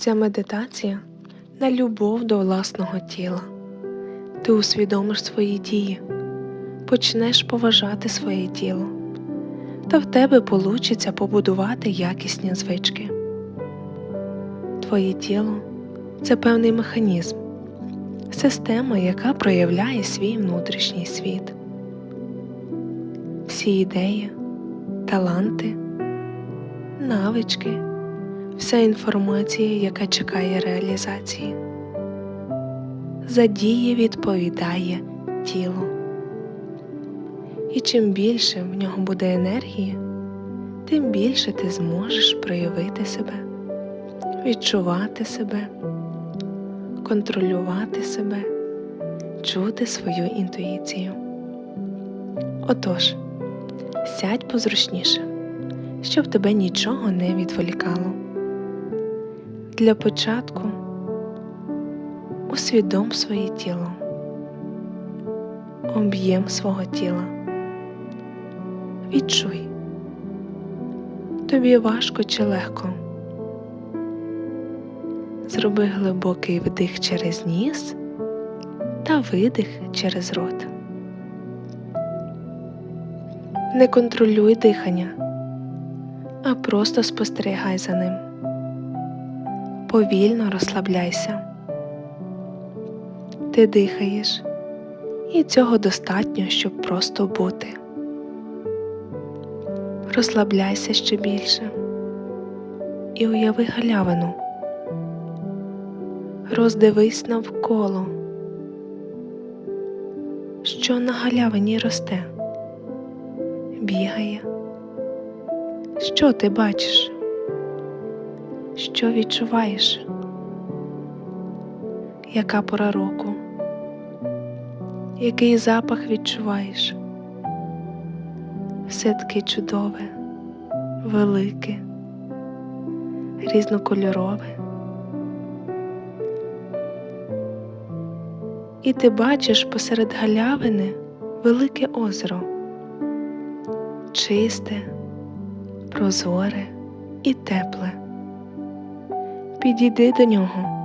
Ця медитація на любов до власного тіла. Ти усвідомиш свої дії, почнеш поважати своє тіло, та в тебе получиться побудувати якісні звички. Твоє тіло це певний механізм, система, яка проявляє свій внутрішній світ. Всі ідеї, таланти, навички, вся інформація, яка чекає реалізації. За дії відповідає тіло. І чим більше в нього буде енергії, тим більше ти зможеш проявити себе, відчувати себе, контролювати себе, чути свою інтуїцію. Отож, сядь позручніше, щоб тебе нічого не відволікало. Для початку усвідом своє тіло, об'єм свого тіла. Відчуй, тобі важко чи легко. Зроби глибокий вдих через ніс та видих через рот. Не контролюй дихання, а просто спостерігай за ним. Повільно розслабляйся. Ти дихаєш, і цього достатньо, щоб просто бути. Розслабляйся ще більше і уяви галявину. Роздивись навколо, що на галявині росте, бігає. Що ти бачиш? Що відчуваєш? Яка пора року? Який запах відчуваєш? Все таки чудове, велике, різнокольорове. І ти бачиш посеред галявини велике озеро, чисте, прозоре і тепле. Підійди до нього.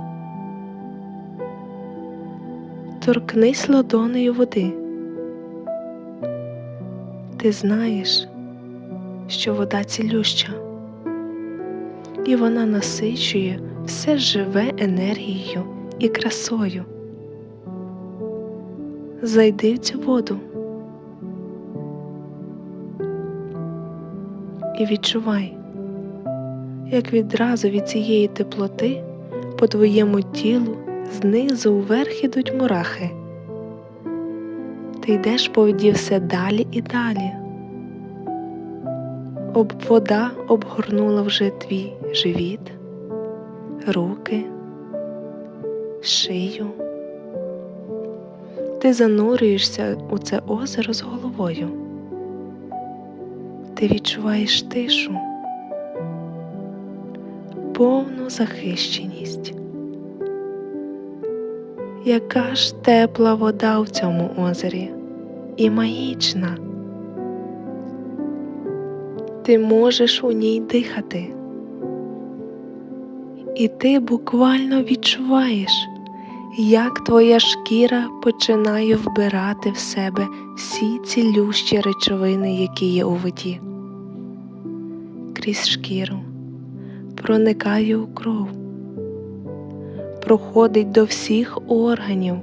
Торкнись ладонею води. Ти знаєш, що вода цілюща, і вона насичує все живе енергією і красою. Зайди в цю воду і відчувай, як відразу від цієї теплоти по твоєму тілу знизу вверх ідуть мурахи. Ти йдеш по воді все далі і далі. Об вода обгорнула вже твій живіт, руки, шию. Ти занурюєшся у це озеро з головою. Ти відчуваєш тишу, повну захищеність. Яка ж тепла вода в цьому озері і магічна. Ти можеш у ній дихати, і ти буквально відчуваєш, як твоя шкіра починає вбирати в себе всі цілющі речовини, які є у воді. Крізь шкіру проникає у кров проходить до всіх органів,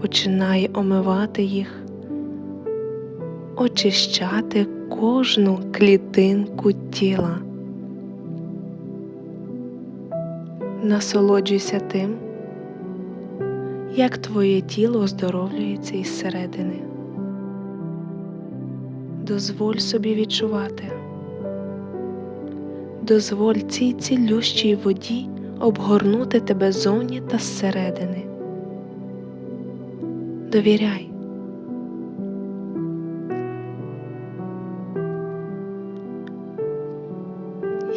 починає омивати їх, очищати кожну клітинку тіла. Насолоджуйся тим, як твоє тіло оздоровлюється із середини. Дозволь собі відчувати, дозволь цій цілющій воді обгорнути тебе зовні та зсередини. Довіряй.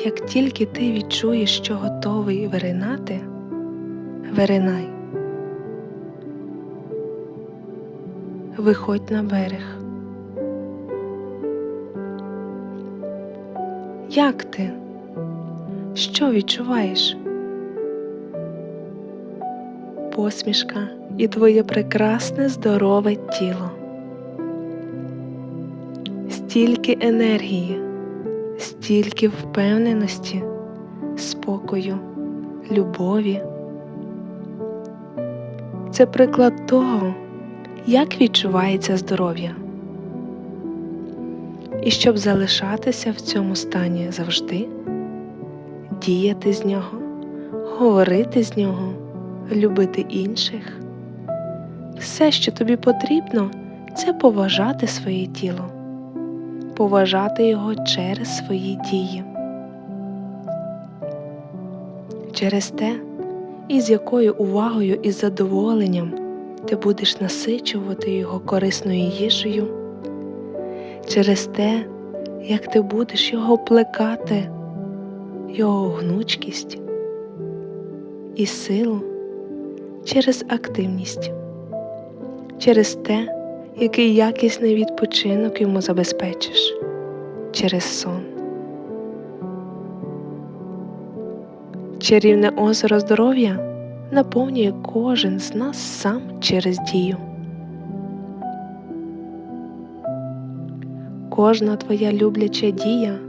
Як тільки ти відчуєш, що готовий виринати, виринай. Виходь на берег. Як ти? Що відчуваєш? посмішка і твоє прекрасне здорове тіло. Стільки енергії, стільки впевненості, спокою, любові. Це приклад того, як відчувається здоров'я. І щоб залишатися в цьому стані завжди, діяти з нього, говорити з нього, любити інших. Все, що тобі потрібно, це поважати своє тіло, поважати його через свої дії, через те, із якою увагою і задоволенням ти будеш насичувати його корисною їжею, через те, як ти будеш його плекати, його гнучкість і силу через активність, через те, який якісний відпочинок йому забезпечиш, через сон. Чарівне озеро здоров'я наповнює кожен з нас сам через дію. Кожна твоя любляча дія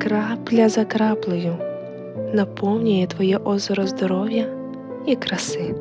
крапля за краплею наповнює твоє озеро здоров'я і краси.